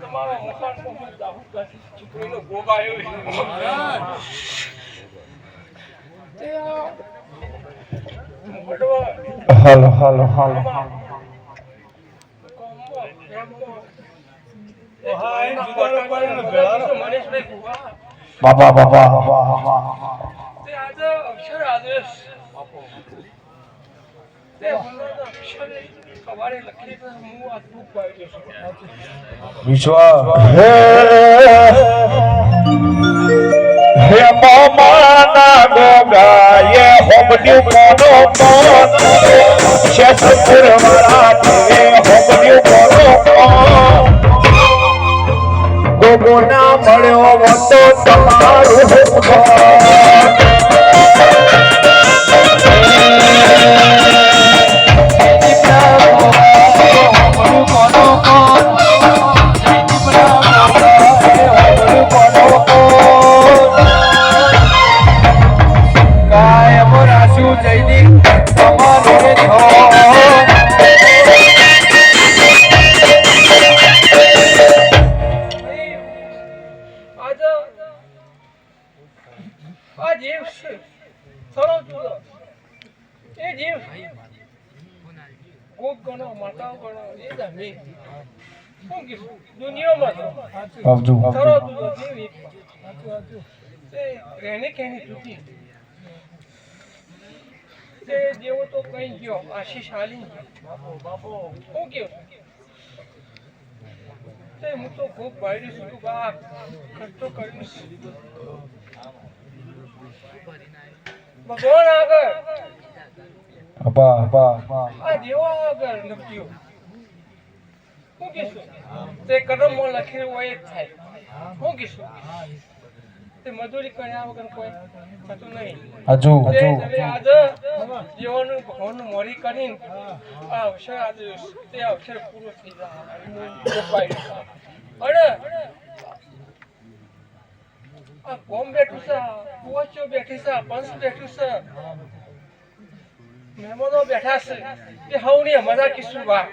તમારા મકાનમાં હું દાહુ છોકરીનો ભોગ આવ્યો હાલો હાલો હાલો. બાબા બાબા બાબા તે અક્ષર આદેશ વિશ્વા હે હે મામાના ગોગાએ હોમડ્યું કોનો કોન ના મળ્યો વંદો તમારું આવજો. રહેણી કહેણી તે તો કઈ ગયો આશીષ હાલી બાપો તે હું તો ખૂબ બાયડી છું બાપ ખર્ચો કરીશ ભગવાન આગળ. અપા અપા. આ દેવો આગળ લખ્યું શું કીશું? તે કદમમાં લખેલું હોય જ થાય. શું કીશું? તે મજૂરી કર્યા વગર કોઈ થતું નહીં. હજુ હજુ. તમે આજે જીવનનું ભગવાનનું મોરી કરીને આ અવસર આજે તે અવસર પૂરો થઈ જાય. અને આ કોમ બેઠું છે કુવાચો બેઠી છે પંચ બેઠું છે. મહેમાનો બેઠા છે. એ હવની મજા કિશું બા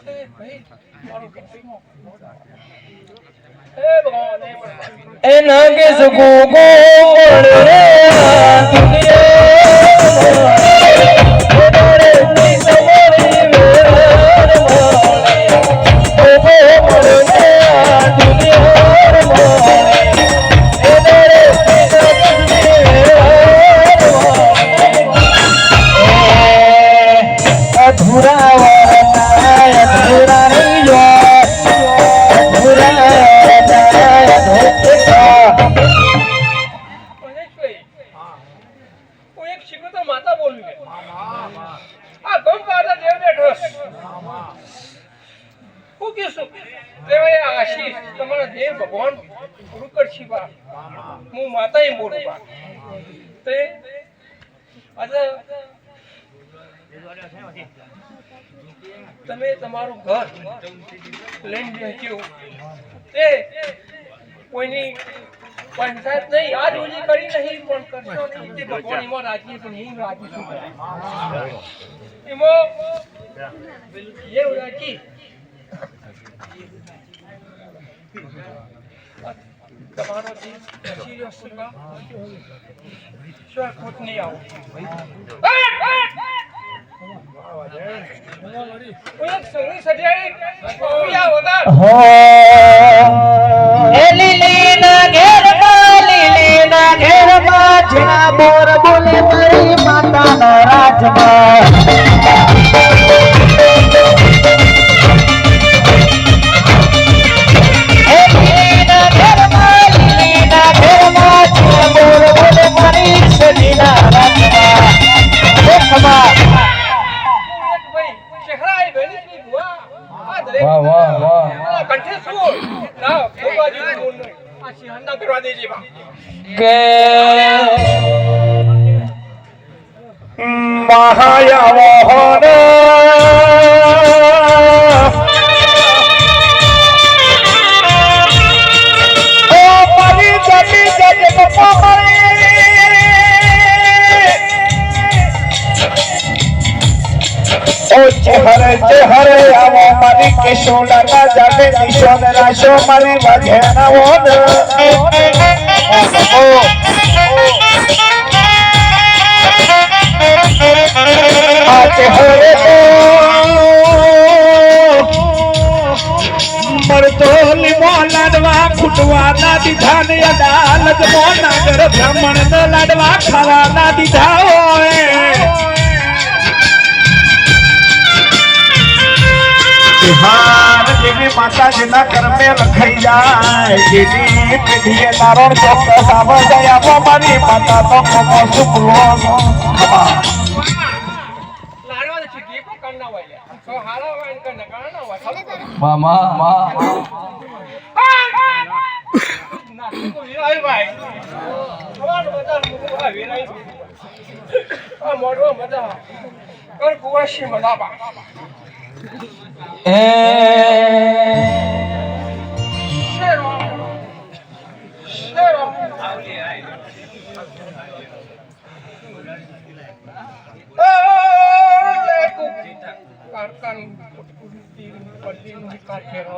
એ કે દુનિયા એના કે સગો ગો આ પાછળ દેવ બેઠો હું કહીશું? દેવાએ આ આશીષ, તમારા દેવ ભગવાન ગુરુકર શિવા. હું માતાએ બોલું બા. તે આજે તમે તમારું ઘર લઈને બેસ્યું તે કોઈની પંચાયત નહીં આ રોજી કરી નહીં પણ કરશો નહીં. તે ભગવાન એમાં રાજી પણ એ રાજી છું. એમાં એવું રાજી તમારો જે પછી રહ્યો છે શું ખોટ નહીં આવું? હું એક સજાઈ વગર ભાઈ બોર બોલે મારી આ દરેક વાહ વાહ વાહ কে? মহায়া ઓ એ સોનાના જાને નિશાન રાશો મારી લીમો લાડવા ફૂટવા ના દીધા ને અદાલત મો નાગર બ્રાહ્મણ ને લાડવા ખાવા ના દીધા હોય. માતાજીના કર્મે લખાઈ જાય. જેની પેઢીએ નારણ ચોક્કસ આવ જાય. આવો મારી માતા તો સુપલો ખમા લાડવા છે કે પણ કરના હોય લે તો હાલા હોય ને કરના કરના હોય ખબર? મામા. મા મોડવા મજા કર કુવાશી મજા બા શેરો